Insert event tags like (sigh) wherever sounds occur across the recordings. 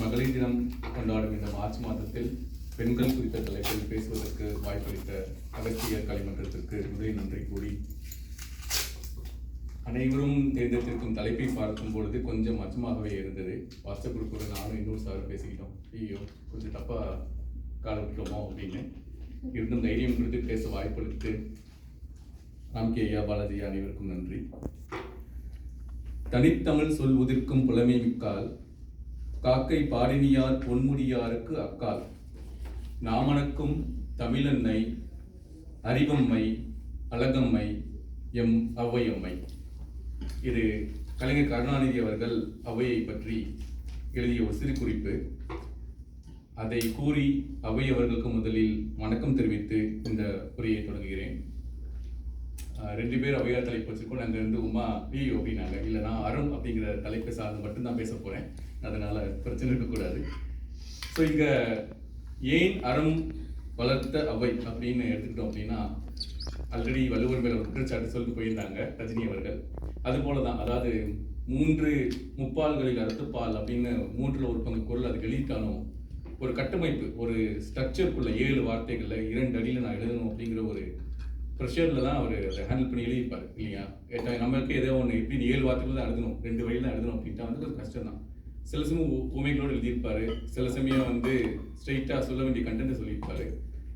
மகளிர் தினம் கொண்டாடும் இந்த மார்ச் மாதத்தில் பெண்கள் குறித்த தலைப்பில் பேசுவதற்கு வாய்ப்பளித்த அகத்திய கலைமன்றத்திற்கு உதவி நன்றி கூறி அனைவரும் தேர்ந்தெடுத்திருக்கும் தலைப்பை பார்க்கும் பொழுது கொஞ்சம் அச்சமாகவே இருந்தது. வாட்ஸ்அப் குரூப்பில் நானும் இன்னொரு சார் பேசிக்கிட்டோம். ஐயோ கொஞ்சம் தப்பாக கால அப்படின்னு. இருந்தும் தைரியம் கொடுத்து பேச வாய்ப்பளித்து ராம்கே ஐயா பாலாஜி அனைவருக்கும் நன்றி. தனித்தமிழ் சொல் உதிர்க்கும் புலமை மிக்கால் காக்கை பாடினியார் பொன்முடியாருக்கு அக்கால். நாமணக்கும் தமிழன்னை அறிவம்மை அழகம்மை எம் ஔவையம்மை. இது கலைஞர் கருணாநிதி அவர்கள் அவையை பற்றி எழுதிய ஒரு சிறு குறிப்பு. அதை கூறி அவை அவர்களுக்கு முதலில் வணக்கம் தெரிவித்து இந்த உரையை தொடங்குகிறேன். ரெண்டு பேர் அவையார் தலைப்பு வச்சிருக்கோம். நாங்கள் இருந்து உமா வி அப்படின்னாங்க இல்லை நான் அருண் அப்படிங்கிற தலைப்பை சார்ந்து மட்டும்தான் பேச போகிறேன் அதனால் பிரச்சனை இருக்கக்கூடாது. ஸோ இங்கே ஏன் அறம் வளர்த்த அவை அப்படின்னு எடுத்துக்கிட்டோம் அப்படின்னா ஆல்ரெடி வள்ளுவர் மேலே குற்றச்சாட்டு சொல்லிட்டு போயிருந்தாங்க ரஜினி அவர்கள். அது போல தான் அதாவது மூன்று முப்பால்களில் அறுத்துப்பால் அப்படின்னு மூன்றில் ஒரு பங்கு குரல் அதுக்கு எழுதிட்டாலும் ஒரு கட்டமைப்பு ஒரு ஸ்ட்ரக்சருக்குள்ள ஏழு வார்த்தைகளில் இரண்டு அடியில் நான் எழுதணும் அப்படிங்கிற ஒரு ப்ரெஷரில் தான் அவர் அதை ஹேண்டில் பண்ணி எழுதியிருப்பார் இல்லையா? நம்மளுக்கு நமக்கு ஏதோ ஒன்று எப்படி ஏழு வார்த்தைகள் தான் எழுதணும் ரெண்டு வழியில் தான் எழுதணும் அப்படின்ட்டு வந்து ஒரு கஷ்டம் தான் சில சமயம் உ- உமைகளோடு எழுதியிருப்பாரு. சில சமயம் வந்து ஸ்ட்ரெயிட்டாக சொல்ல வேண்டிய கண்டென்ட் சொல்லியிருப்பாரு.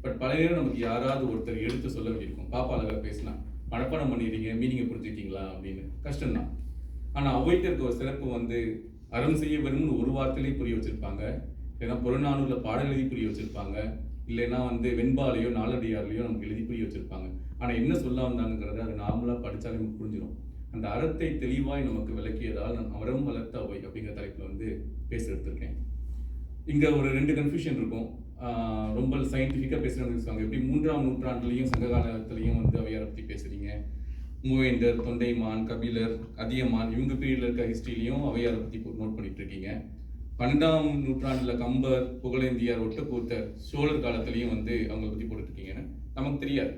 பட் பல நேரம் நமக்கு யாராவது ஒருத்தர் எடுத்து சொல்ல வேண்டியிருக்கும். பாப்பா அழகா பேசினா மனப்பாடம் பண்ணிடுறீங்க மீனிங்கை புரிஞ்சுக்கிங்களா அப்படின்னு. கஷ்டம்தான். ஆனால் அவைட்டு இருக்க ஒரு சிறப்பு வந்து அறம் செய்ய வரும்னு ஒரு வார்த்தையிலே புரிய வச்சிருப்பாங்க. இல்லைன்னா புறநானூரில் பாடல் எழுதி புரிய வச்சிருப்பாங்க. இல்லைன்னா வந்து வெண்பாலையோ நாலடியார்லையோ நமக்கு எழுதி புரிய வச்சிருப்பாங்க. ஆனால் என்ன சொல்ல வந்தாங்கிறத அது நார்மலாக படித்தாலே நமக்கு புரிஞ்சிடும் அந்த அறத்தை தெளிவாய் நமக்கு விளக்கியதால் நான் அறம் வளர்த்த அவை அப்படிங்கிற தலைப்பில் வந்து பேச எடுத்திருக்கேன் இங்கே ஒரு ரெண்டு கன்ஃபியூஷன் இருக்கும். ரொம்ப சயின்டிஃபிக்காக பேசுகிறவங்க இருக்காங்க. எப்படி மூன்றாம் நூற்றாண்டுலேயும் சங்க காலத்துலேயும் வந்து அவையாரை பற்றி பேசுகிறீங்க மூவேந்தர் தொண்டைமான் கபிலர் அதியமான் இவங்க பீரியடில் இருக்க ஹிஸ்ட்ரிலையும் அவையாரை பற்றி நோட் பண்ணிட்டு இருக்கீங்க பன்னெண்டாம் நூற்றாண்டில் கம்பர் புகழேந்தியார் ஒட்டக்கூத்தர் சோழர் காலத்துலேயும் வந்து அவங்கள பற்றி போட்டுருக்கீங்கன்னு நமக்கு தெரியாது.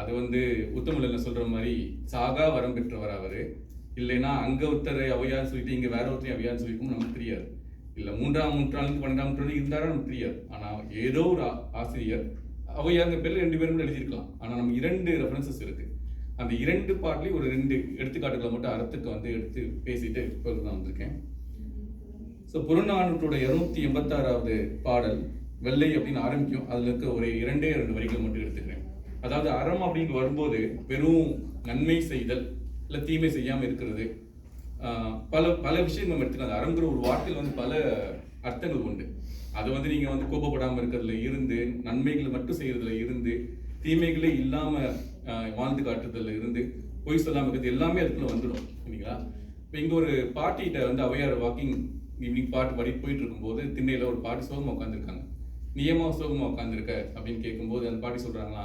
அது வந்து உத்தமிழில் சொல்ற மாதிரி சாகா வரம் பெற்றவர் அவர். இல்லைன்னா அங்க ஒருத்தரை அவையான்னு சொல்லிட்டு இங்க வேற ஒருத்தரையும் அவையான்னு சொல்லிக்கும் நமக்கு தெரியாது. இல்ல மூன்றாம் நூற்றாண்டு பன்னெண்டாம் நூற்றாண்டு இருந்தாலும் நமக்கு தெரியாது. ஆனா ஏதோ ஒரு ஆசிரியர் அவையாங்க பேர்ல ரெண்டு பேரும் எழுதியிருக்கலாம். ஆனா நம்ம இரண்டு ரெஃபரன்சஸ் இருக்கு. அந்த இரண்டு பாட்டிலையும் ஒரு ரெண்டு எடுத்துக்காட்டுகளை மட்டும் அறத்துக்கு வந்து எடுத்து பேசிட்டு இப்போ நான் வந்திருக்கேன். ஸோ புறநானூற்றோட இருநூத்தி எண்பத்தாறாவது பாடல் வெள்ளை அப்படின்னு ஆரம்பிக்கும். அதுல இருக்க ஒரு இரண்டே ரெண்டு வரிகள் மட்டும் எடுத்துக்கிறேன். அதாவது அறம் அப்படின்னு வரும்போது வெறும் நன்மை செய்தல் இல்லை தீமை செய்யாமல் இருக்கிறது. பல பல விஷயங்கள் நம்ம எடுத்துக்கலாம். அறங்கிற ஒரு வார்த்தையில் வந்து பல அர்த்தங்கள் உண்டு. அது வந்து நீங்கள் வந்து கோபப்படாமல் இருக்கிறதுல இருந்து நன்மைகளை மட்டும் செய்கிறதுல இருந்து தீமைகளே இல்லாமல் வாழ்ந்து காட்டுறதுல இருந்து பொய் சொல்லாமல் இருக்கிறது எல்லாமே அதுக்குள்ள வந்துடும் சரிங்களா இப்போ இங்கே ஒரு பாட்டிகிட்ட வந்து அவையார் வாக்கிங் ஈவினிங் பாட்டு பாடி போயிட்டு இருக்கும்போது திண்ணையில் ஒரு பாட்டி சோகமாக உட்காந்துருக்காங்க நியமாக சோகமாக உட்காந்துருக்க அப்படின்னு கேட்கும்போது அந்த பாட்டி சொல்கிறாங்களா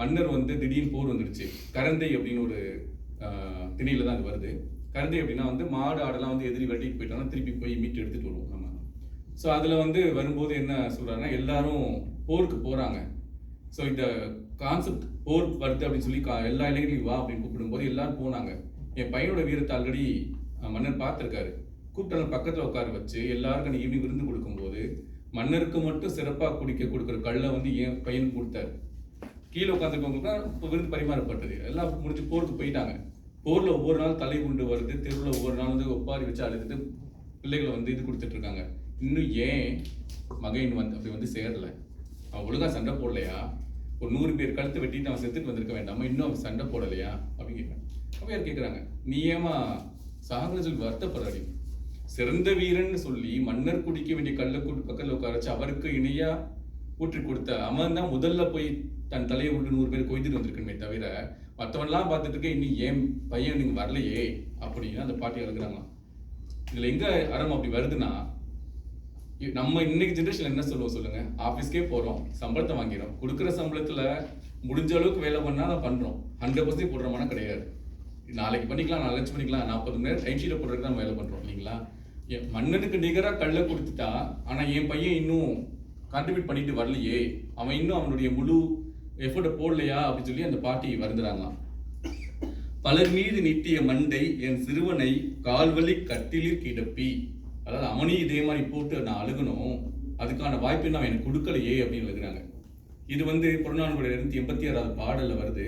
மன்னர் வந்து திடீர்னு போர் வந்துடுச்சு. கரந்தை அப்படின்னு ஒரு திணையில தான் அது வருது. கரந்தை அப்படின்னா வந்து மாடு ஆடெல்லாம் வந்து எதிரி வெட்டிட்டு போயிட்டாங்கன்னா திருப்பி போய் மீட்டு எடுத்துட்டு வருவோம் நம்ம. ஸோ அதில் வந்து வரும்போது என்ன சொல்கிறாருன்னா எல்லாரும் போருக்கு போகிறாங்க ஸோ இந்த கான்செப்ட் போர் வருது அப்படின்னு சொல்லி கா- எல்லா இளைஞர்களையும் வா அப்படின்னு கூப்பிடும்போது எல்லாரும் போனாங்க. என் பையனோட வீரத்தை ஆல்ரெடி மன்னர் பார்த்துருக்காரு. கூப்பிட்டாங்க பக்கத்தில் உட்கார வச்சு எல்லாருக்கும் ஈவினிங் விருந்து கொடுக்கும்போது மன்னருக்கு மட்டும் சிறப்பாக குடிக்க கொடுக்குற கல்லை வந்து என் பையனுக்கு கொடுத்தாரு. கீழே உட்காந்துருக்கவங்களுக்கு இப்போ விருந்து பரிமாறப்பட்டது. எல்லாம் முடிஞ்சு போருக்கு போயிட்டாங்க. போரில் ஒவ்வொரு நாள் தலை கொண்டு வருது தெருவில் ஒவ்வொரு நாள் வந்து ஒப்பாரி வச்சு அழுதுட்டு பிள்ளைகளை வந்து இது கொடுத்துட்ருக்காங்க இன்னும் ஏன் மகைன் வந்து அப்படி வந்து சேரலை? அவன் ஒழுங்கா சண்டை போடலையா? ஒரு நூறு பேர் கழுத்து வெட்டிட்டு அவன் செத்துட்டு வந்திருக்க வேண்டாமா. இன்னும் அவன் சண்டை போடலையா? அப்படின்னு கேட்குறேன் அவங்க யார் கேட்குறாங்க? நீ ஏமா சாகர சொல்லி வருத்தப்படுறாடி சிறந்த வீரன் சொல்லி மன்னர் குடிக்க வேண்டிய கல்லை கூட்டு பக்கத்தில் உட்கார வச்சு அவருக்கு இணையாக ஊற்றி கொடுத்த அவன் தான் முதல்ல போய் தன் தலையை விட்டு நூறு பேர் கொய்துட்டு வந்திருக்கணுமே தவிர மற்றவன்லாம் பார்த்துட்டு இருக்க இன்னும் ஏன் பையன் நீங்கள் வரலையே? அப்படின்னு அந்த பாட்டி எழுதுறாங்களாம் இதில் எங்கே அறம் அப்படி வருதுன்னா நம்ம இன்னைக்கு ஜென்ரேஷன் என்ன சொல்லுவோம் சொல்லுங்க? ஆஃபீஸ்க்கே போகிறோம் சம்பளத்தை வாங்கிறோம் கொடுக்குற சம்பளத்தில் முடிஞ்ச அளவுக்கு வேலை பண்ணா தான் பண்ணுறோம் ஹண்ட்ரட் பர்சன்ட் போடுறோம்னா கிடையாது. நாளைக்கு பண்ணிக்கலாம் நாலஞ்சு பண்ணிக்கலாம் நாற்பது மணி நேரம் டைம் ஷீட்டை போடுறதுக்கு தான் வேலை பண்ணுறோம் இல்லைங்களா? என் மன்னனுக்கு நிகராக கல்லை கொடுத்துட்டா ஆனால் என் பையன் இன்னும் கான்ட்ரிபியூட் பண்ணிட்டு வரலையே அவன் இன்னும் அவனுடைய முழு எஃபர்ட்டை போடலையா அப்படின்னு சொல்லி அந்த பாட்டி வருந்துறாங்களாம். பலர் மீது நீட்டிய மண்டை என் சிறுவனை கால்வழி கட்டிலில் கிடப்பி. அதாவது அவனையும் இதே மாதிரி போட்டு நான் அழுகணும் அதுக்கான வாய்ப்பு நான் எனக்கு கொடுக்கலையே அப்படின்னு எழுதுறாங்க. இது வந்து புறநானூறு இருநூத்தி எண்பத்தி ஆறாவது பாடலில் வருது.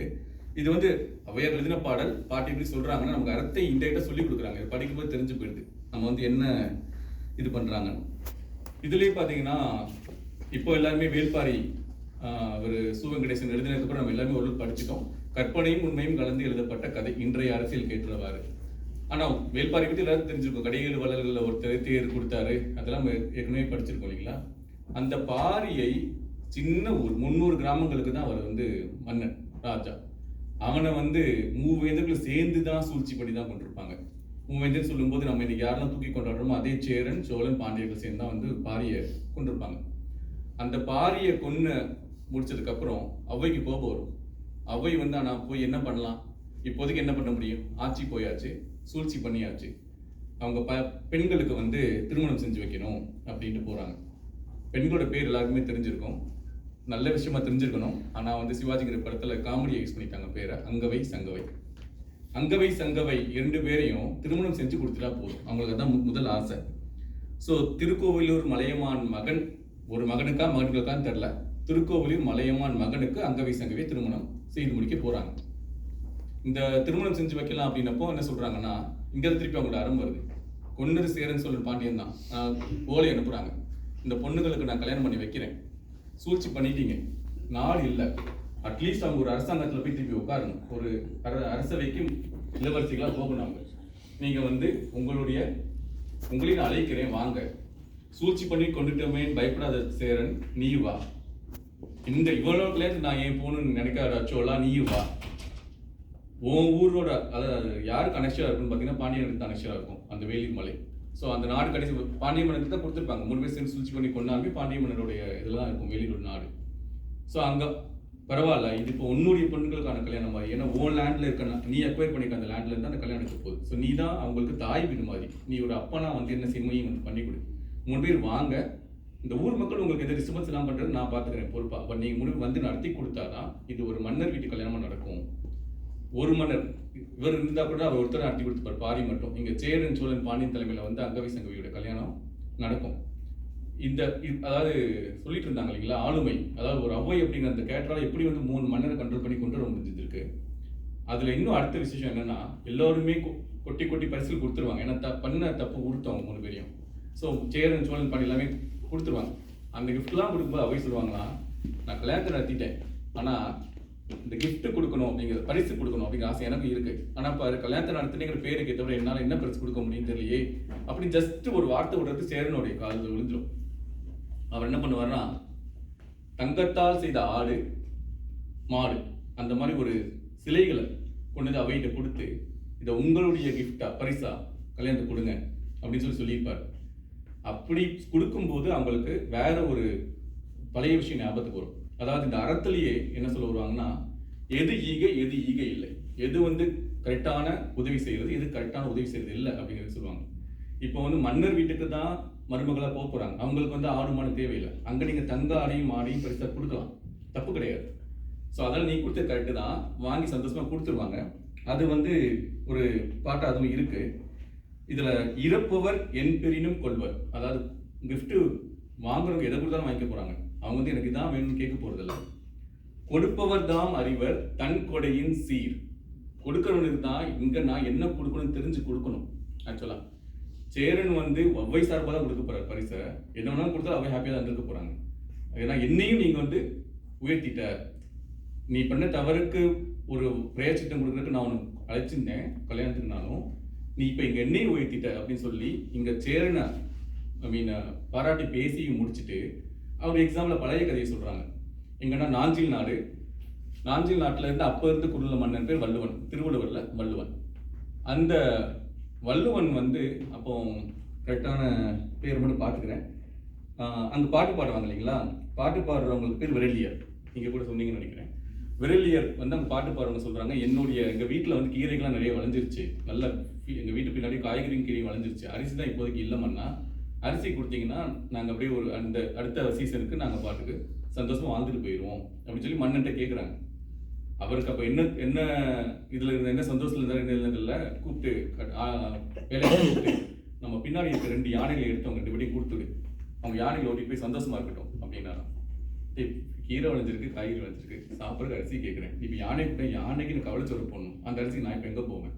இது வந்து அவையார் எழுதின பாடல். பாட்டி எப்படி சொல்கிறாங்கன்னா நமக்கு அர்த்தத்தை இன்டெக்டாக சொல்லி கொடுக்குறாங்க. இது படிக்கும்போது தெரிஞ்சு போயிடுது. நம்ம வந்து என்ன இது பண்ணுறாங்கன்னு இதுலேயே பார்த்தீங்கன்னா இப்போ எல்லாருமே வேல்பாரி அவர் ஒரு சு எழுதினதுக்கு நம்ம எல்லாருமே ஒரு படிச்சிட்டோம். கற்பனையும் உண்மையும் கலந்து எழுதப்பட்ட கதை இன்றைய அரசியல் கேட்டுறவாறு. ஆனால் வேல்பாரி பற்றி எல்லாரும் தெரிஞ்சிருக்கோம். கடைகள் வளர்களில் ஒருத்தர் தேர் கொடுத்தாரு. அதெல்லாம் ஏற்கனவே படிச்சிருக்கோம் இல்லைங்களா? அந்த பாரியை சின்ன ஊர் முந்நூறு கிராமங்களுக்கு தான் அவர் வந்து மன்னன் ராஜா. அவனை வந்து மூவேந்தர்கள் சேர்ந்து தான் சூழ்ச்சி பண்ணி தான் கொண்டிருப்பாங்க. மூவேந்தர் சொல்லும்போது நம்ம இன்னைக்கு யாரெல்லாம் தூக்கி கொண்டாடுறோமோ அதே சேரன் சோழன் பாண்டியர்கள் சேர்ந்து தான் வந்து பாரியை கொண்டிருப்பாங்க. அந்த பாரியை கொன்று முடிச்சதுக்கப்புறம் அவைக்கு கோபம் வரும். அவை வந்து ஆனால் போய் என்ன பண்ணலாம்? இப்போதைக்கு என்ன பண்ண முடியும்? ஆட்சி போயாச்சு சூழ்ச்சி பண்ணியாச்சு. அவங்க ப பெண்களுக்கு வந்து திருமணம் செஞ்சு வைக்கணும் அப்படின்ட்டு போகிறாங்க பெண்களோட பேர் எல்லாருக்குமே தெரிஞ்சிருக்கும். நல்ல விஷயமா தெரிஞ்சிருக்கணும். ஆனால் வந்து சிவாஜிங்கிற படத்தில் காமெடியை யூஸ் பண்ணிட்டாங்க பேரை. அங்கவை சங்கவை. அங்கவை சங்கவை இரண்டு பேரையும் திருமணம் செஞ்சு கொடுத்துட்டா போதும். அவங்களுக்கு தான் முதல் ஆசை. ஸோ திருக்கோவிலூர் மலையமான் மகன் ஒரு மகனுக்கா மகன்களுக்கான்னு தெரில திருக்கோவிலின் மலையமான் மகனுக்கு அங்கவை சங்கவே திருமணம் செய்து முடிக்க போகிறாங்க இந்த திருமணம் செஞ்சு வைக்கலாம் அப்படின்னப்போ என்ன சொல்கிறாங்கன்னா இங்கே திருப்பி அவங்களோட அறம் வருது. கொன்னரு சேரன் சொல்ற பாண்டியன் தான். ஓலை அனுப்புகிறாங்க இந்த பொண்ணுங்களுக்கு நான் கல்யாணம் பண்ணி வைக்கிறேன். சூழ்ச்சி பண்ணிட்டீங்க. நாள் இல்லை. அட்லீஸ்ட் அவங்க ஒரு அரசாங்கத்தில் போய் திருப்பி உட்காரணும். ஒரு அர- அரசவைக்கும் இளவரசிகளாக போகணும் அவங்க. நீங்கள் வந்து உங்களுடைய உங்களையும் நான் அழைக்கிறேன். வாங்க. சூழ்ச்சி பண்ணி கொண்டுட்டோமேன்னு பயப்படாத சேரன் நீ வா. இந்த இவ்வளோ நான் ஏன் போகணும்னு நினைக்காத அச்சோலா நீ வா. உன் ஊரோட அதாவது யார் கனெக்ஷனாக இருக்குன்னு பார்த்தீங்கன்னா பாண்டியனுக்கு கனெக்ஷனாக இருக்கும் அந்த வேலிமலை ஸோ அந்த நாடு கடைசி பாண்டிய மன்னனுக்கு தான் கொடுத்துருப்பாங்க. மூணு பேர் சேர்ந்து சூழ்ச்சி பண்ணி கொண்டாலுமே பாண்டிய மன்னனுடைய இதெல்லாம் இருக்கும் வேலூர் நாடு. ஸோ அங்கே பரவாயில்ல இது இப்போ உன்னுடைய பெண்களுக்கான கல்யாணம் மாதிரி. ஏன்னா உன் லேண்டில் இருக்க நீ அக்வயர் பண்ணிக்க அந்த லேண்ட்ல இருந்து அந்த கல்யாணத்துக்கு போகுது. ஸோ நீ தான் அவங்களுக்கு தாய் வீடு மாதிரி. நீ ஒரு அப்பனா வந்து என்ன செய்யணும் வந்து பண்ணி கொடு. மூணு பேர் வாங்க. இந்த ஊர் மக்கள் உங்களுக்கு எந்த டிஸ்டர்பன்ஸ் எல்லாம் பண்றது நான் பாத்துக்கிறேன் பொறுப்பா. பட் நீங்க முடிவு வந்து நடத்தி கொடுத்தாதான் இது ஒரு மன்னர் வீட்டு கல்யாணமா நடக்கும். ஒரு மன்னர் இவர் இருந்தா கூட அவர் ஒருத்தர் நடத்தி கொடுத்துப்பார் பாரி மட்டும். இங்க சேரன் சோழன் பாண்டியன் தலைமையில வந்து அங்கவை சங்கவியோட கல்யாணம் நடக்கும். இந்த அதாவது சொல்லிட்டு இருந்தாங்க இல்லைங்களா ஆளுமை. அதாவது ஒரு அவ்வை அப்படிங்கிற அந்த கேட்டரால் எப்படி வந்து மூணு மன்னரை கண்ட்ரோல் பண்ணி கொண்டு வர முடிஞ்சிருக்கு. அதுல இன்னும் அடுத்த விசேஷம் என்னன்னா எல்லோருமே கொ- கொட்டி கொட்டி பரிசில் கொடுத்துருவாங்க. ஏன்னா த பண்ண தப்பு கொடுத்தவங்க மூணு பேரையும். ஸோ சேரன் சோழன் பாண்டி எல்லாமே கொடுத்துருவாங்க. அந்த கிஃப்ட்லாம் கொடுக்கும்போது அவை சொல்லுவாங்களா நான் கல்யாணத்தை நடத்திட்டேன். ஆனால் இந்த கிஃப்ட் கொடுக்கணும் அப்படிங்கிற பரிசு கொடுக்கணும் அப்படிங்கிற ஆசை எனக்கு இருக்கு. ஆனா இப்போ கல்யாணத்தை நடத்தினேங்கிற பேருக்கு தவிர என்னால என்ன பரிசு கொடுக்க முடியும் தெரியலையே அப்படி ஜஸ்ட் ஒரு வார்த்தை விடுறது சேரனுடைய காலில் விழுந்துரும். அவர் என்ன பண்ணுவார்னா தங்கத்தால் செய்த ஆடு மாடு அந்த மாதிரி ஒரு சிலைகளை கொண்டு வந்து அவைகிட்ட கொடுத்து இதை உங்களுடைய கிஃப்டா பரிசா கல்யாணத்தை கொடுங்க அப்படின்னு சொல்லி சொல்லியிருப்பார். அப்படி கொடுக்கும்போது அவங்களுக்கு வேற ஒரு பழைய விஷயம் ஞாபகத்துக்கு வரும். அதாவது இந்த அறத்திலேயே என்ன சொல்ல வருவாங்கன்னா எது ஈகை எது ஈகை இல்லை. எது வந்து கரெக்டான உதவி செய்கிறது எது கரெக்டான உதவி செய்கிறது இல்லை அப்படிங்கிறது சொல்லுவாங்க. இப்போ வந்து மன்னர் வீட்டுக்கு தான் மருமகளாக போக போகிறாங்க அவங்களுக்கு வந்து ஆடு மாடு தேவையில்லை. அங்கே நீங்கள் தங்க ஆடையும் ஆடையும் பரிசாக கொடுக்கலாம். தப்பு கிடையாது. ஸோ அதெல்லாம் நீ கொடுத்த கரெக்டு தான். வாங்கி சந்தோஷமாக கொடுத்துருவாங்க. அது வந்து ஒரு பாட்டு அதுவும் இருக்குது இதுல இறப்பவர் என் பெரினும் கொள்வர். அதாவது கிஃப்ட்டு வாங்குறவங்க எதை கொடுத்தாலும் வாங்கிக்க போறாங்க. அவங்க வந்து எனக்கு இதான் வேணும்னு கேட்க போகிறதில்ல கொடுப்பவர் தாம் அறிவர் தன் கொடையின் சீர். கொடுக்கறவனுக்கு தான் இங்க நான் என்ன கொடுக்கணும்னு தெரிஞ்சு கொடுக்கணும் ஆக்சுவலா சேரன் வந்து ஒவ்வை சார்பாக தான் கொடுக்க போறாரு பரிசை. என்ன வேணாலும் கொடுத்தா அவை ஹாப்பியாக தான் இருக்க போறாங்க. ஏன்னா என்னையும் நீங்க வந்து உயர்த்திட்ட நீ பண்ண தவறுக்கு ஒரு பிரயச்சிட்டம் கொடுக்குறதுக்கு நான் உனக்கு அழைச்சிருந்தேன் கல்யாணத்துக்குனாலும். நீ இப்போ இங்கே எண்ணெய் உயர்த்திட்ட அப்படின்னு சொல்லி இங்கே சேரனை ஐ மீன் பாராட்டி பேசி முடிச்சுட்டு அவங்க எக்ஸாம்பிள் பழைய கதையை சொல்கிறாங்க எங்கன்னா நாஞ்சில் நாடு. நாஞ்சில் நாட்டில் இருந்து அப்போ இருந்து குறுநில மன்னன் பேர் வள்ளுவன். திருவள்ளுவரில் வள்ளுவன். அந்த வள்ளுவன் வந்து அப்போ கரெக்டான பேர் மட்டும் பார்த்துக்கிறேன் அந்த பாட்டு பாடுவாங்க இல்லைங்களா? பாட்டு பாடுறவங்களுக்கு பேர் விரலியர். நீங்கள் கூட சொன்னீங்கன்னு நினைக்கிறேன். விரலியர் வந்து அந்த பாட்டு பாருங்க சொல்கிறாங்க என்னுடைய எங்கள் வீட்டில் வந்து கீரைகள்லாம் நிறைய வளைஞ்சிருச்சு நல்ல எங்கள் வீட்டு பின்னாடி காய்கறியும் கீரையும் வளைஞ்சிருச்சு அரிசி தான் இப்போதைக்கு இல்லைமன்னா அரிசி கொடுத்தீங்கன்னா நாங்கள் அப்படியே ஒரு அந்த அடுத்த சீசனுக்கு நாங்கள் பாட்டுக்கு சந்தோஷமாக வாழ்ந்துட்டு போயிடுவோம் அப்படின்னு சொல்லி மன்னன்ட்ட கேட்குறாங்க அவருக்கு அப்போ என்ன என்ன இதில் இருந்த என்ன சந்தோஷத்தில் இருந்தாரு என்ன இல்லைன்னு கூப்பிட்டு கட்- கூப்பிட்டு நம்ம பின்னாடி இருக்க ரெண்டு யானைகளை எடுத்து அவங்க ரெண்டு பேரையும் கொடுத்துடு. அவங்க யானைகள் ஓடி போய் சந்தோஷமாக இருக்கட்டும் அப்படின்னாராம். கீரை விளைஞ்சிருக்கு காய்கறி விளைஞ்சிருக்கு. சாப்பிட்ற அரிசி கேட்குறேன். இப்போ யானை கூட யானைக்கு நான் கவலை சொல்ல போடணும் அந்த அரிசி நான் இப்போ எங்கே போவேன்?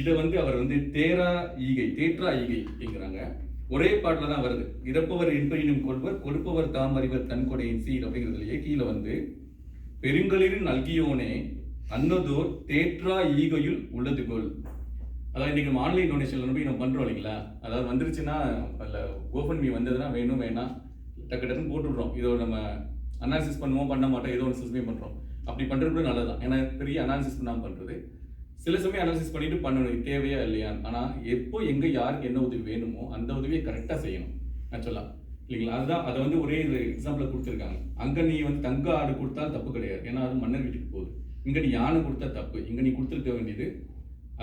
இதை வந்து அவர் வந்து தேரா ஈகை தேற்றா ஈகை அப்படிங்கிறாங்க ஒரே பாட்டில் தான் வருது. இறப்பவர் என்பையினும் கொள்வர் கொடுப்பவர் தாம் அறிவர் தன்கொடையின் சீர் அப்படிங்கிறதுலயே கீழே வந்து பெருங்களின் நல்கியோனே அன்னதோர் தேற்றா ஈகையுள் உள்ளது கோல் அதாவது நீங்கள் நம்ம ஆன்லைன் டொனேஷன்ல போய் நம்ம பண்ணுறோம் இல்லைங்களா? அதாவது வந்துருச்சுன்னா அதில் மீ வந்ததுன்னா வேணும் வேணாம் டக்கு டக்குன்னு போட்டுடுறோம். இதோ நம்ம அனாலிசிஸ் பண்ணுவோம் பண்ண மாட்டோம் ஏதோ ஒன்று சிஸ்மே பண்ணுறோம் அப்படி பண்ணுறது கூட நல்லதுதான். ஏன்னா பெரிய அனாலிசிஸ் பண்ணாமல் பண்ணுறது சில சமயம் அனாலிசிஸ் பண்ணிட்டு பண்ணணும் தேவையா இல்லையா? ஆனால் எப்போ எங்கே யாருக்கு என்ன உதவி வேணுமோ அந்த உதவியை கரெக்டாக செய்யணும். ஆக்சுவலாக இல்லைங்களா? அதுதான் அதை வந்து ஒரே இது எக்ஸாம்பிள் கொடுத்துருக்காங்க. அங்கே நீ வந்து தங்க ஆடு கொடுத்தா தப்பு கிடையாது. ஏன்னா அது மன்னர் வீட்டுக்கு போகுது. இங்கே நீ யானை கொடுத்தா தப்பு. இங்கே நீ கொடுத்துருக்க வேண்டியது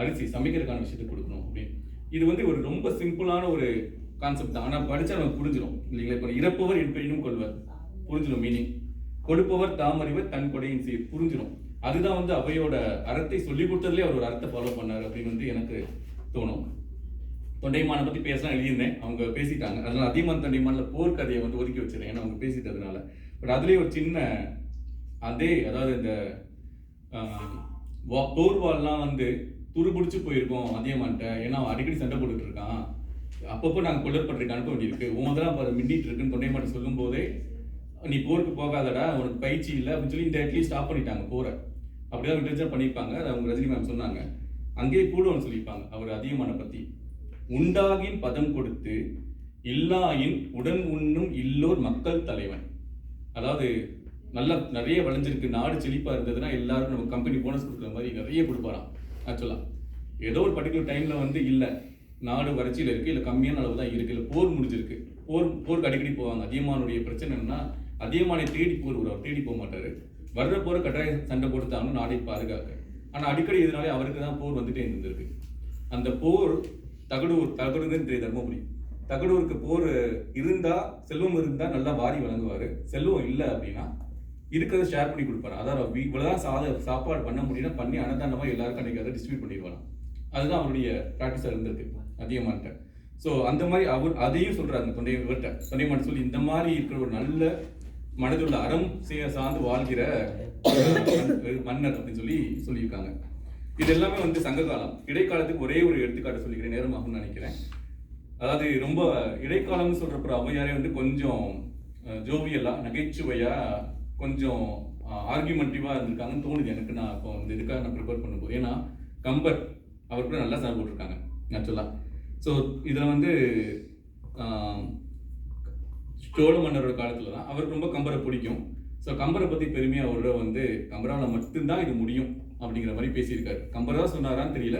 அரிசி. சமைக்கிறதுக்கான விஷயத்தை கொடுக்கணும் அப்படின்னு. இது வந்து ஒரு ரொம்ப சிம்பிளான ஒரு கான்செப்ட் தான். ஆனால் படித்தா நமக்கு புரிஞ்சிடும் இல்லைங்களா? இப்போ இறப்பவர் என்பையினும் கொள்வர். புரிஞ்சிடும் மீனிங் கொடுப்பவர் தாமறிவர் தன் கொடையின் சீர். புரிஞ்சிடும். அதுதான் வந்து அவையோட அறத்தை சொல்லி கொடுத்ததுலேயே அவர் ஒரு அறத்தை ஃபாலோ பண்ணார் அப்படின்னு வந்து எனக்கு தோணும். தொண்டைமானை பற்றி பேசலாம் எழுதியிருந்தேன். அவங்க பேசிட்டாங்க. அதனால் அதிகமான தொண்டைமான்ல போர்க்கதையை வந்து ஒதுக்கி வச்சிருக்கேன். ஏன்னா அவங்க பேசிட்டதுனால. பட் அதுலேயே ஒரு சின்ன அதே அதாவது இந்த ஆஹ், வா- போர் வந்து துருபிடிச்சு போயிருக்கோம் அதியமான்ட்ட. ஏன்னா அவன் அடிக்கடி சண்டை போட்டுட்டு இருக்கான். அப்பப்போ நாங்கள் கொல்லப்பட்டிருக்க அனுப்ப வேண்டியிருக்கு உன் தான் மின்னிட்டு இருக்குன்னு தொண்டைமான் சொல்லும் போதே நீ போருக்கு போகாதடா உனக்கு பயிற்சி இல்லை அப்படின்னு சொல்லி இந்த இடத்துலயும் ஸ்டாப் பண்ணிட்டாங்க போரை. அப்படிதான் லிட்டரேச்சர் பண்ணியிருப்பாங்க அதை அவங்க ரஜினி மேம் சொன்னாங்க. அங்கேயே கூட ஒன்று சொல்லியிருப்பாங்க அவர் அதிகமான பத்தி. உண்டாகின் பதம் கொடுத்து இல்லாயின் உடன் உண்ணும் இல்லோர் மக்கள் தலைவன். அதாவது நல்லா நிறைய விளைஞ்சிருக்கு நாடு செழிப்பா இருந்ததுன்னா எல்லாரும் நம்ம கம்பெனி போனஸ் கொடுக்குற மாதிரி நிறைய கொடுப்பாராம் ஆக்சுவலாக ஏதோ ஒரு பர்டிகுலர் டைம்ல வந்து இல்லை நாடு வறட்சியில் இருக்கு இல்லை கம்மியான அளவு தான் இருக்கு இல்லை போர் முடிஞ்சிருக்கு. போர் போருக்கு அடிக்கடி போவாங்க. அதியமானுடைய பிரச்சனை என்னன்னா அதியமானை தேடி போர் அவர் தேடி போக மாட்டார். வர்ற போற கட்டாய சண்டை போட்டுத்தாங்க நாடை பாதுகாக்க. ஆனால் அடிக்கடி இதனாலே அவருக்கு தான் போர் வந்துட்டே இருந்திருக்கு. அந்த போர் தகடூர் தகடுங்கன்னு தெரிய தர்மபுரி. தகடூருக்கு போர் இருந்தால் செல்வம் இருந்தால் நல்லா வாரி வழங்குவார். செல்வம் இல்லை அப்படின்னா இருக்கிறத ஷேர் பண்ணி கொடுப்பாரு. அதாவது இவ்வளோதான் சாத சாப்பாடு பண்ண முடியும்னா பண்ணி அன்னதானமாக எல்லாருக்கும் அன்றைக்கி அதை டிஸ்ட்ரிபியூட் பண்ணிடுவாங்க. அதுதான் அவருடைய ப்ராக்டிஸாக இருந்திருக்கு அதிகமான்ட்ட. ஸோ அந்த மாதிரி அவர் அதையும் சொல்கிறாங்க தொண்டை இவர்கிட்ட. தொண்டைமான் சொல்லி இந்த மாதிரி இருக்கிற ஒரு நல்ல மனதுள்ள அறம் சார்ந்து வாழ்கிற மன்னர் அப்படின்னு சொல்லி சொல்லியிருக்காங்க. இது எல்லாமே வந்து சங்க காலம் இடைக்காலத்துக்கு ஒரே ஒரு எடுத்துக்காட்டு சொல்லிக்கிறேன் நேரமாகும்னு நினைக்கிறேன். அதாவது ரொம்ப இடைக்காலம்னு சொல்றப்ப ஔவையாரே வந்து கொஞ்சம் ஜோவியலா நகைச்சுவையா கொஞ்சம் ஆர்கியூமெண்டிவா இருந்திருக்காங்கன்னு தோணுது எனக்கு. நான் இப்போ வந்து இதுக்காக நான் ப்ரிப்பேர் பண்ணும்போது ஏன்னா கம்பர் அவர் கூட நல்லா சார் போட்டிருக்காங்க ஆக்சுவலாக ஸோ இதில் வந்து சோழ மன்னரோட காலத்தில் தான் அவருக்கு ரொம்ப கம்பரை பிடிக்கும். ஸோ கம்பரை பற்றி பெருமையாக அவரோட வந்து கம்பரால் மட்டும்தான் இது முடியும் அப்படிங்கிற மாதிரி பேசியிருக்காரு. கம்பரா சொன்னாரான்னு தெரியல.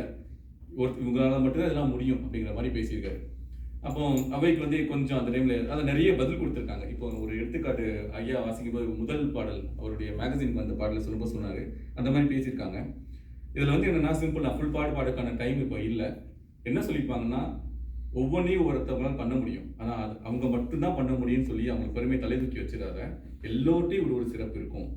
ஒரு இவங்களால் மட்டும்தான் இதெல்லாம் முடியும் அப்படிங்கிற மாதிரி பேசியிருக்காரு. அப்போ அவைக்கு வந்து கொஞ்சம் அந்த டைமில் அதை நிறைய பதில் கொடுத்துருக்காங்க. இப்போ ஒரு எடுத்துக்காட்டு ஐயா வாசிக்கும் போது முதல் பாடல் அவருடைய மேகசின் வந்த பாடல சொல்லும்போது சொன்னார். அந்த மாதிரி பேசியிருக்காங்க. இதில் வந்து என்னென்னா சிம்பிள் ஃபுல் பாடு பாடுக்கான டைம் இப்போ இல்லை. என்ன சொல்லியிருப்பாங்கன்னா ஒவ்வொன்றையும் ஒருத்தவங்களால பண்ண முடியும். ஆனால் அது அவங்க மட்டும்தான் பண்ண முடியும்னு சொல்லி அவங்களுக்கு பெருமை தலை தூக்கி வச்சிடாத. எல்லோர்ட்டையும் ஒரு ஒரு சிறப்பு இருக்கும்.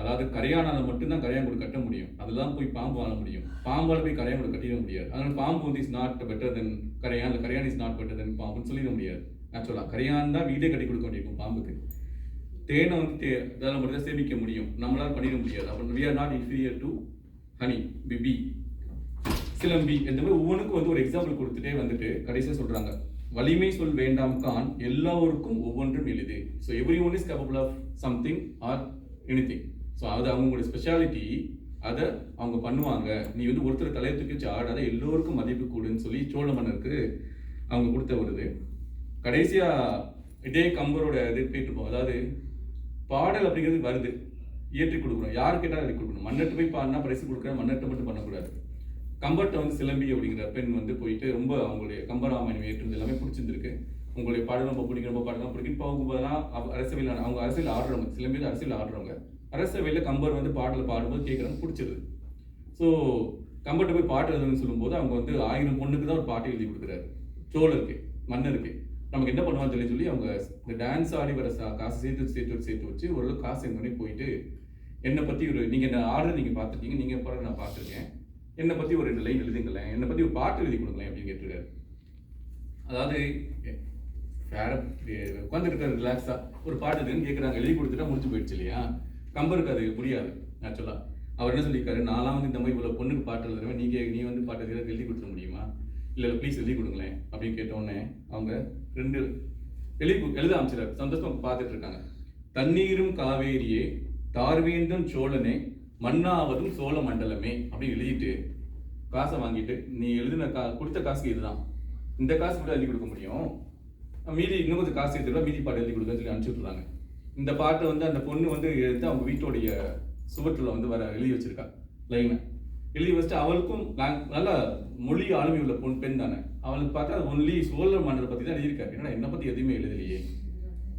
அதாவது கரையானால் மட்டும்தான் கரையாங்குடி கட்ட முடியும். அதெல்லாம் போய் பாம்பு வாழ முடியும். பாம்பால் போய் கரையாங்குடி கட்டிட முடியாது. அதனால் பாம்பு வந்து இஸ் நாட் பெட்டர் தென் கரையான். இல்லை கரையான் இஸ் நாட் பெட்டர் தென் பாம்புன்னு சொல்லிட முடியாது. ஆக்சுவலாக கரையான் தான் வீடே கட்டி கொடுக்க வேண்டியிருக்கும் பாம்புக்கு. தேனை வந்து தே இதால் மட்டும்தான் சேமிக்க முடியும். நம்மளால் பண்ணிட முடியாது. அப்புறம் we are not inferior to honeybee கிளம்பி இந்த மாதிரி ஒவ்வொன்றுக்கும் வந்து ஒரு எக்ஸாம்பிள் கொடுத்துட்டே வந்துட்டு கடைசியாக சொல்கிறாங்க வலிமை சொல் வேண்டாம் கான் எல்லாருக்கும் ஒவ்வொன்றும் எளிது so everyone is capable of something or anything so அது அவங்களோட ஸ்பெஷாலிட்டி அதை அவங்க பண்ணுவாங்க. நீ வந்து ஒருத்தர் தலையை தூக்கி வச்சு ஆடாத எல்லோருக்கும் மதிப்பு கூடுன்னு சொல்லி சோழ மன்னருக்கு அவங்க கொடுத்த ஒரு இது. இதே கம்பரோட இது போயிட்டுருப்போம் அதாவது பாடல் அப்படிங்கிறது வருது. இயற்றி கொடுக்குறோம். யார் கேட்டாலும் இயற்றி கொடுக்கணும். மண்ணட்டு போய் பாடினா பரிசு கொடுக்குறேன். மண்ணட்டு மட்டும் பண்ணக்கூடாது. கம்பர்ட்ட வந்து சிலம்பி அப்படிங்கிற பெண் வந்து போயிட்டு ரொம்ப அவங்களுடைய கம்பராமாயணம் ஏற்றது எல்லாமே பிடிச்சிருந்துருக்கு. உங்களுடைய பாடல் ரொம்ப பிடிக்கும் ரொம்ப பாடலாம் பிடிக்கும். இப்போ அவங்க தான் அரசவையில் அவங்க அரசியல் ஆடுறவங்க சிலம்பி அரசியல் ஆடுறவங்க அரசவையில் கம்பர் வந்து பாட்டில் பாடும்போது கேட்குறாங்க பிடிச்சிருது. ஸோ கம்பர்ட்ட போய் பாட்டு எழுதுன்னு சொல்லும்போது அவங்க வந்து ஆயிரம் பொண்ணுக்கு தான் ஒரு பாட்டு எழுதி கொடுக்குறாரு. சோழருக்கு மன்னருக்கு நமக்கு என்ன பண்ணுவான்னு சொல்லி சொல்லி அவங்க இந்த டான்ஸ் ஆடி வர காசு சேர்த்து சேர்த்து சேர்த்து வச்சு ஓரளவு காசு எங்க போயிட்டு என்னை பற்றி ஒரு நீங்கள் என்ன ஆர்டர் நீங்கள் பார்த்துருக்கீங்க நீங்கள் பாடுறது நான் பார்த்துருக்கேன். என்னை பற்றி ஒரு ரெண்டு லைன் எழுதுங்களேன். என்னை பற்றி ஒரு பாட்டு எழுதி கொடுங்களேன் அப்படின்னு கேட்டிருக்காரு. அதாவது உட்காந்துருக்காரு ரிலாக்ஸாக ஒரு பாட்டு இருக்குன்னு கேட்குறாங்க எழுதி கொடுத்துட்டா முடிஞ்சு போயிடுச்சு இல்லையா? கம்பருக்கு அது முடியாது ஆக்சுவலாக அவர் என்ன சொல்லியிருக்காரு? நான்லாம் வந்து இந்த மாதிரி இவ்வளோ பொண்ணுக்கு பாட்டு எழுதுறேன் நீங்கள் நீ வந்து பாட்டு எழுதி எழுதி கொடுத்துட முடியுமா? இல்லை இல்லை ப்ளீஸ் எழுதி கொடுங்களேன் அப்படின்னு கேட்டோடனே அவங்க ரெண்டு எழுதி எழுத ஆரம்பிச்சிடாரு சந்தோஷம் பார்த்துட்டு இருக்காங்க. தண்ணீரும் காவேரியே தார்வேந்தன் சோழனே மண்ணாவதும் சோழ மண்டலமே அப்படின்னு எழுதிட்டு காசை வாங்கிட்டு நீ எழுதின கா கொடுத்த காசுக்கு இதுதான். இந்த காசு கூட எழுதி கொடுக்க முடியும். மீதி இன்னும் கொஞ்சம் காசு எடுத்துக்கலாம் மீதி பாட்டு எழுதி கொடுக்க சொல்லி அனுப்பிச்சுட்றாங்க இந்த பாட்டை வந்து அந்த பொண்ணு வந்து எடுத்து அவங்க வீட்டோடைய சுவற்றில் வந்து வர எழுதி வச்சிருக்கா லைனை எழுதி வச்சுட்டு அவளுக்கும் நல்ல மொழி ஆளுமை உள்ள பொன் பெண் தானே. அவளுக்கு பார்த்தா ஒன்லி சோழ மண்டலம் பற்றி தான் எழுதியிருக்காரு என்னடா என்னை பற்றி எதுவுமே எழுதலையே.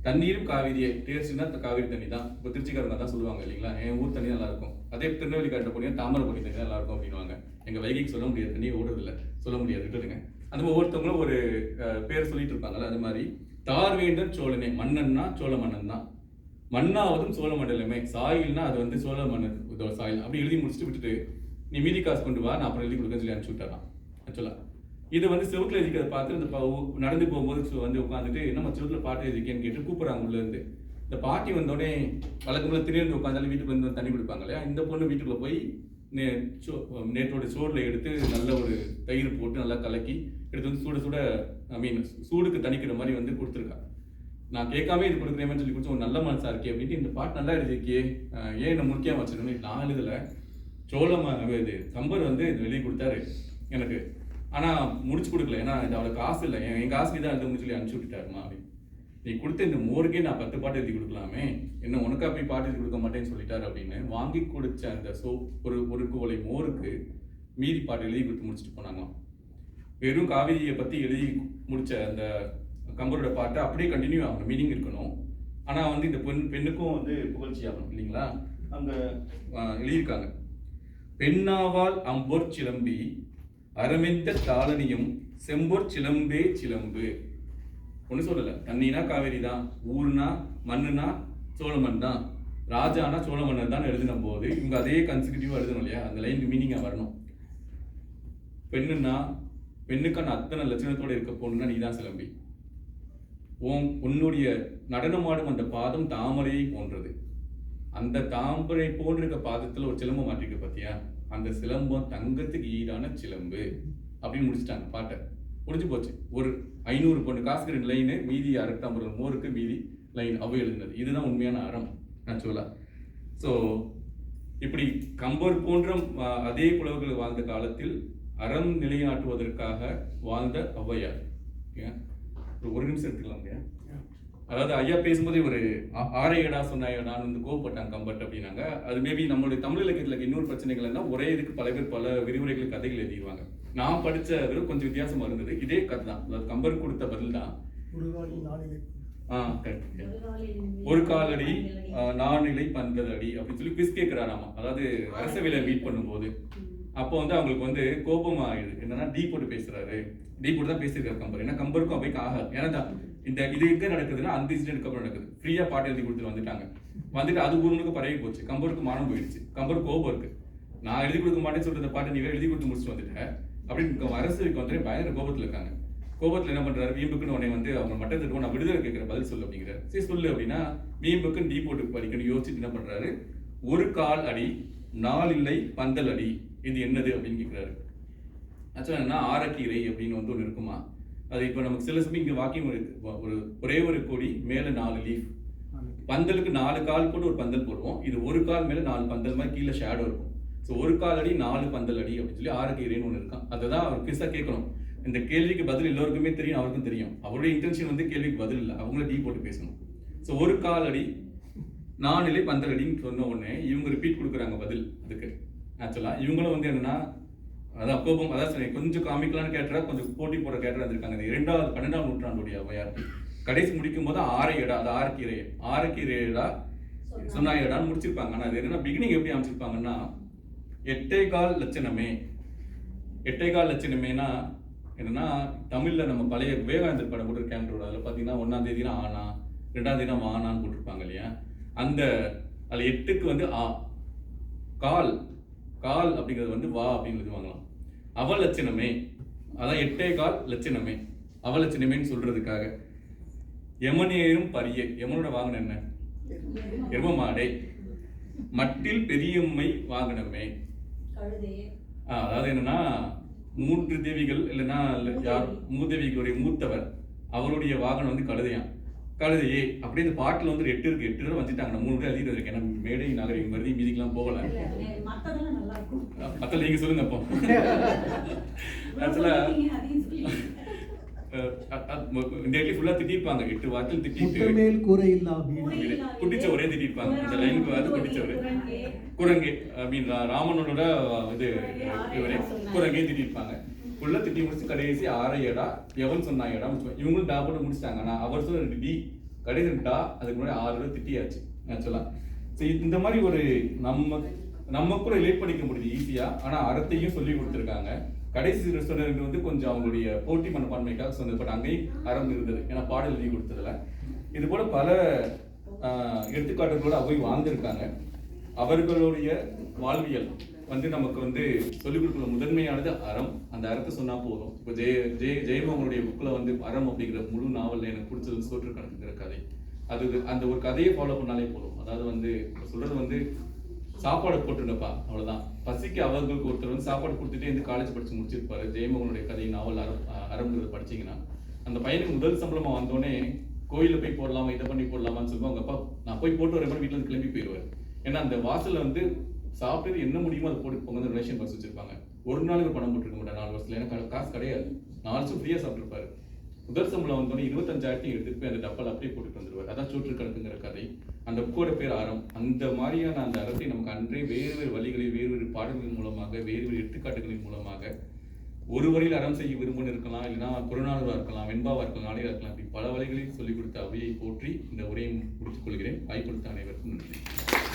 தண்ணீரும் காவிரியே டேஸ்ட்னா காவிரி தண்ணி தான். இப்போ திருச்சிக்காரங்க தான் சொல்லுவாங்க இல்லைங்களா என் ஊர் தண்ணி நல்லா இருக்கும்? அதே திருநெல்வேலி காட்டு போனீங்கன்னா தாமரைப்பள்ளி தண்ணி நல்லா இருக்கும் அப்படின்வாங்க எங்க வைகைக்கு சொல்ல முடியாது தண்ணி ஓடுறதில்ல. சொல்ல முடியாது விட்டுருங்க அந்த மாதிரி ஒவ்வொருத்தவங்களும் ஒரு பேர் சொல்லிட்டு இருப்பாங்கல்ல அது மாதிரி. தார் வேண்டும் சோழனே மன்னன்னா சோழ மன்னன் தான். மண்ணாவதும் சோழ மண்டலமே. சாயில்னா அது வந்து சோழ மன்னன் இதோட சாயில். அப்படி எழுதி முடிச்சுட்டு விட்டுட்டு நீ மீதி காசு கொண்டு வா நான் அப்புறம் எழுதி கொடுக்கன்னு சொல்லி அனுப்பிச்சு விட்டாரான் ஆக்சுவலாக இது வந்து செவுக்கில் எழுதிக்கிறத பார்த்து இந்த நடந்து போகும்போது வந்து உட்காந்துட்டு நம்ம செவுக்கில் பாட்டு எழுதிக்கேன்னு கேட்டு கூப்பிடுறாங்க உள்ளேருந்து. இந்த பாட்டி வந்தோடனே வழக்கம்போல திடீர்னு உட்காந்தாலும் வீட்டுக்கு வந்து தண்ணி குடிப்பாங்க இல்லையா? இந்த பொண்ணு வீட்டுக்குள்ளே போய் நே சோ- நேற்றோட சோறில் எடுத்து நல்ல ஒரு தயிர் போட்டு நல்லா கலக்கி எடுத்து வந்து சூட சூட ஐ மீன் சூடுக்கு தணிக்கிற மாதிரி வந்து கொடுத்துருக்கா. நான் கேட்காம இது கொடுக்குறேன்னு சொல்லி கொடுத்து ஒரு நல்ல மனசா இருக்கே அப்படின்ட்டு இந்த பாட்டு நல்லா எழுதிருக்கே ஏன் என்ன முக்கியமாக வச்சிருக்கணும் நான் எழுதல. சோழமா இது கம்பர் வந்து இது வெளியே கொடுத்தாரு எனக்கு. ஆனால் முடிச்சு கொடுக்கல. ஏன்னா இது அவ்வளோ காசு இல்லை. என் காசு தான் எழுத சொல்லி அனுப்பிச்சு விட்டுட்டாருமா அப்படின்னு. நீ கொடுத்த இந்த மோருக்கே நான் பத்து பாட்டு எழுதி கொடுக்கலாமே. என்ன உனக்கா அப்படி பாட்டு எழுதி கொடுக்க மாட்டேன்னு சொல்லிட்டாரு அப்படின்னு வாங்கி கொடுத்த அந்த சோ ஒரு ஒரு கோலை மோருக்கு மீதி பாட்டு எழுதி கொடுத்து முடிச்சுட்டு போனாங்க வெறும் காவிரியை பற்றி எழுதி முடிச்ச அந்த கம்பரோட பாட்டை அப்படியே கண்டினியூ ஆகணும். மீனிங் இருக்கணும். ஆனால் வந்து இந்த பெண் பெண்ணுக்கும் வந்து புகழ்ச்சி ஆகணும் இல்லைங்களா? அங்கே எழுதியிருக்காங்க. பெண்ணாவால் அம்போர் சிலம்பி அரமெந்த தாளனியும் செம்போர் சிலம்பே சிலம்பு ஒன்றும் சொல்லலை. தண்ணினா காவேரி தான் ஊர்னா மண்ணுனா சோழமன் தான் ராஜானா சோழமன்னர் தான் எழுதின போது இவங்க அதே கன்சிக்யூட்டிவா எழுதணும் இல்லையா? அந்த லைனுக்கு மீனிங்காக வரணும். பெண்ணுன்னா பெண்ணுக்கான அத்தனை லட்சணத்தோடு இருக்க பொண்ணுன்னா நீதான் சிலம்பி. உன் உன்னுடைய நடனமாடும் அந்த பாதம் தாமரையை போன்றது. அந்த தாமரை போன்றிருக்க பாதத்தில் ஒரு சிலம்பம் மாட்டிருக்கு பார்த்தியா அந்த சிலம்பம் தங்கத்துக்கு ஈடான சிலம்பு. அப்படின்னு முடிச்சிட்டாங்க பாட்டை. முடிஞ்சு போச்சு. ஒரு ஐநூறு பொண்ணு காசுக்கு லைனு மீதி அறுபத்தம்பது மோருக்கு மீதி லைன் அவை எழுதினது. இதுதான் உண்மையான அறம் ஆக்சுவலாக ஸோ இப்படி கம்பர் போன்ற அதே புலவர்கள் வாழ்ந்த காலத்தில் அறம் நிலைநாட்டுவதற்காக வாழ்ந்த ஔவையார் ஒரு ஒரு நிமிஷம் எடுத்துக்கலாம் இல்லையா? அதாவது ஐயா பேசும்போதே ஒரு ஆ- சொன்னாயோ நான் வந்து கோவப்பட்டாங்க கம்பர்ட் அப்படின்னாங்க. அது மேபி நம்மளுடைய தமிழ் இலக்கியத்தில் இன்னொரு பிரச்சனைகள் என்ன ஒரே இதுக்கு பல பேர் பல விரிவுரைகள் கதைகள் எழுதிடுவாங்க நான் படிச்ச இது கொஞ்சம் வித்தியாசமா இருந்தது. இதே கதை தான் அதாவது கம்பர் கொடுத்த பதில் தான். ஒரு காலடி நானிலை பந்தல் அடி அப்படின்னு சொல்லி குவிஸ் கேட்கிறாராமா அதாவது அரசவையில மீட் பண்ணும்போது. அப்போ வந்து அவங்களுக்கு வந்து கோபம் ஆயிடுது. என்னன்னா டீ போட்டு பேசுறாரு. டீ போட்டு தான் பேசியிருக்காரு கம்பர். ஏன்னா கம்பருக்கும் அவைக்கு ஆகாது. ஏன்னா இந்த இது எங்க நடக்குதுன்னா அந்த இன்சிடென்ட் அப்புறம் நடக்குது. ஃப்ரீயா பாட்டு எழுதி கொடுத்துட்டு வந்துட்டாங்க. வந்துட்டு அது ஊருக்கு பரவி போச்சு. கம்பருக்கு மானம் போயிடுச்சு. கம்பருக்கு கோபம் இருக்கு. நான் எழுதி கொடுக்க மாட்டேன்னு சொல்ற பாட்டை நீ எழுதி கொடுத்து முடிச்சுட்டு வந்துட்டேன் அப்படின்னு அரசுக்கு வந்து பயங்கர கோபத்துல இருக்காங்க. கோபத்துல என்ன பண்றாரு? வீம்புக்குன்னு உடனே வந்து அவங்க மட்டத்துக்கு நான் விடுதலை கேட்கிற பதில் சொல்லு அப்படிங்கிறாரு. சரி சொல்லு அப்படின்னா வீம்புக்குன்னு டீ போட்டு படிக்கணும் யோசிச்சுட்டு என்ன பண்றாரு? ஒரு கால் அடி நாள் இல்லை பந்தல் அடி. இது என்னது அப்படின்னு கேட்கிறாரு. ஆக்சுவலாக என்ன ஆரக்கீரை அப்படின்னு வந்து ஒன்று இருக்குமா? அது இப்போ நமக்கு சில சமயம் இங்கே ஒரு ஒரு ஒரே ஒரு கொடி மேலே நாலு லீஃப் பந்தலுக்கு நாலு கால் போட்டு ஒரு பந்தல் போடுவோம். இது ஒரு கால் மேலே நாலு பந்தல் மாதிரி கீழே ஷேடோ இருக்கும். ஸோ ஒரு கால் அடி நாலு பந்தல் அடி அப்படின்னு சொல்லி ஆரக்கீரைன்னு ஒன்று இருக்கான். அதை தான் அவர் கிறிஸ்தா கேட்கணும். இந்த கேள்விக்கு பதில் எல்லோருக்குமே தெரியும் அவருக்கும் தெரியும். அவருடைய இன்டென்ஷன் வந்து கேள்விக்கு பதில் இல்லை. அவங்கள டீ போட்டு பேசணும். ஸோ ஒரு கால் அடி நானிலை பந்தல் அடின்னு சொன்ன உடனே இவங்க ரிப்பீட் கொடுக்குறாங்க பதில். அதுக்கு ஆக்சுவலாக இவங்களும் வந்து என்னன்னா அதான் கோபம் அதான் சரி கொஞ்சம் காமிக்கலான்னு கேட்டா கொஞ்சம் போட்டி போட கேட்டா இருந்திருக்காங்க. இந்த இரண்டாவது பன்னெண்டாம் நூற்றாண்டுடைய ஔவையார் கடைசி முடிக்கும் போது ஆரை இடம் அது ஆரக்கீரை ஆரக்கீரைடா சொன்னாயிடான்னு முடிச்சிருப்பாங்க. ஆனா அது என்னன்னா பிகினிங் எப்படி அமைச்சிருப்பாங்கன்னா எட்டே கால் லட்சணமே. எட்டே கால் லட்சணமேனா என்னன்னா தமிழ்ல நம்ம பழைய விவேகானந்தர் படம் கேமரோட அதில் பார்த்தீங்கன்னா ஒன்னாம் தேதினா ஆனா ரெண்டாம் தேதினா வானான்னு போட்டிருப்பாங்க இல்லையா? அந்த அதுல எட்டுக்கு வந்து ஆ. கால் கால் அப்படிங்கிறது வந்து வா அப்படின்னு எழுதுவாங்களாம் அவ லட்சணமே அதான் எட்டே கால் லட்சணமே. அவலட்சணமேன்னு சொல்றதுக்காக. யமனேரும் பரிய. யமனோட வாகனம் என்ன? எரும மாடை மட்டில் பெரியம்மை ஆ, அதாவது என்னன்னா மூன்று தேவிகள் இல்லைன்னா இல்ல யார்? மூதேவிகளுடைய மூத்தவர். அவருடைய வாகனம் வந்து கழுதையாம். கழுதையே அப்படியே இந்த பாட்டில் வந்து எட்டு இருக்கு. எட்டு தடவை வச்சுட்டாங்க நான் மூணு முறை எழுதிட்டு இருக்கேன் ஏன்னா மேடை நாகரிகம் வருதி மீதிக்கெல்லாம் போகல. மக்கள் நீங்க சொல்லுங்க அப்போ. (laughs) ஆக்சுவலா சொல்லிட்டீங்க, அதையும் சொல்லிட்டீங்க. இந்த இடத்துல ஃபுல்லா திட்டிருப்பாங்க. எட்டு வாரத்தில் திட்டிட்டு கூரை குட்டிச்ச ஒரே திட்டிருப்பாங்க? இந்த லைனுக்கு வந்து குட்டிச்சவரு குரங்கே. ஐ மீன் ராமனோட இது இவரே குரங்கே திட்டிருப்பாங்க. ஃபுல்லா திட்டி முடிச்சு கடைசி ஆரையடா எவன் சொன்னாயடா முடிச்சு இவங்களும் டா போட்டு முடிச்சிட்டாங்க. ஆனா அவர் சொல்ல டி கடைசி டா அதுக்கு முன்னாடி ஆறு திட்டியாச்சு. ஆக்சுவலா சரி இந்த மாதிரி ஒரு நம்ம நம்ம கூட ரிலேட் பண்ணிக்க முடியுது ஈஸியா ஆனா அறத்தையும் சொல்லி கொடுத்துருக்காங்க. கடைசி ரெஸ்டாரண்ட் வந்து கொஞ்சம் அவங்களுடைய போட்டி மனப்பான்மைக்காக சொன்னது பட் அங்கேயும் அறம் இருந்தது. ஏன்னா பாடல் எழுதி கொடுத்ததுல. இது போல பல எடுத்துக்காட்டுகளோடு எடுத்துக்காட்டுகளோட அவை வாழ்ந்திருக்காங்க. அவர்களுடைய வாழ்வியல் வந்து நமக்கு வந்து சொல்லிக் கொடுக்கணும். முதன்மையானது அறம். அந்த அறத்தை சொன்னா போதும். இப்போ ஜெய ஜெய ஜெயமோகனுடைய புக்கில் வந்து அறம் அப்படிங்கிற முழு நாவலில் எனக்கு பிடிச்சது சோற்று கணக்குங்கிற கதை. அது அந்த ஒரு கதையை ஃபாலோ பண்ணாலே போதும். அதாவது வந்து இப்ப சொல்றது வந்து சாப்பாடு போட்டுருங்கப்பா அவ்வளோதான் பசிக்கு அவர்களுக்கு ஒருத்தர் வந்து சாப்பாடு கொடுத்துட்டே இந்த காலேஜ் படிச்சு முடிச்சிருப்பாரு. ஜெயமோகனுடைய கதை நாவல் அறம் அறம்ங்கிறது படிச்சீங்கன்னா அந்த பையனுக்கு முதல் சம்பளமாக வந்தோடனே கோயிலில் போய் போடலாமா இதை பண்ணி போடலாமான்னு சொல்லுவாங்க அவங்க அப்பா நான் போய் போட்டு வரேன் வீட்டில் இருந்து கிளம்பி போயிடுவார். ஏன்னா அந்த வாசலில் வந்து சாப்பிட்டு என்ன முடியுமோ அதை போட்டு போங்க ரிலேஷன் பஸ் வச்சிருப்பாங்க. ஒரு நாளுக்கு பணம் போட்டுருக்க மாட்டேன் நாலு வருஷத்துல. ஏன்னா காசு கிடையாது. நாலு வருஷம் ஃப்ரீயாக சாப்பிட்டுருப்பாரு. முதல் சம்பளம் வந்தோடனே இருபத்தஞ்சாயிரத்தையும் எடுத்துட்டு போய் அந்த டப்பால் அப்படியே போட்டுட்டு வந்துருவார். அதான் சூற்று கணக்குங்கிற கதை. அந்த புக்கோட பேர் அறம் அந்த மாதிரியான அந்த அறத்தை நமக்கு அன்றே வேறு வேறு வழிகளில் வேறு வேறு பாடல்களின் மூலமாக வேறு வேறு எடுத்துக்காட்டுகளின் மூலமாக ஒரு வழியில் அறம் செய்ய விரும்புன்னு இருக்கலாம் இல்லைன்னா குருநானூரா இருக்கலாம் வெண்பாவா இருக்கலாம் நாளையா இருக்கலாம் இப்படி பல வழிகளில் சொல்லிக் கொடுத்த அவையை போற்றி இந்த உரையை முடித்துக் கொள்கிறேன். வாய்ப்பு கொடுத்த அனைவருக்கும் நன்றி.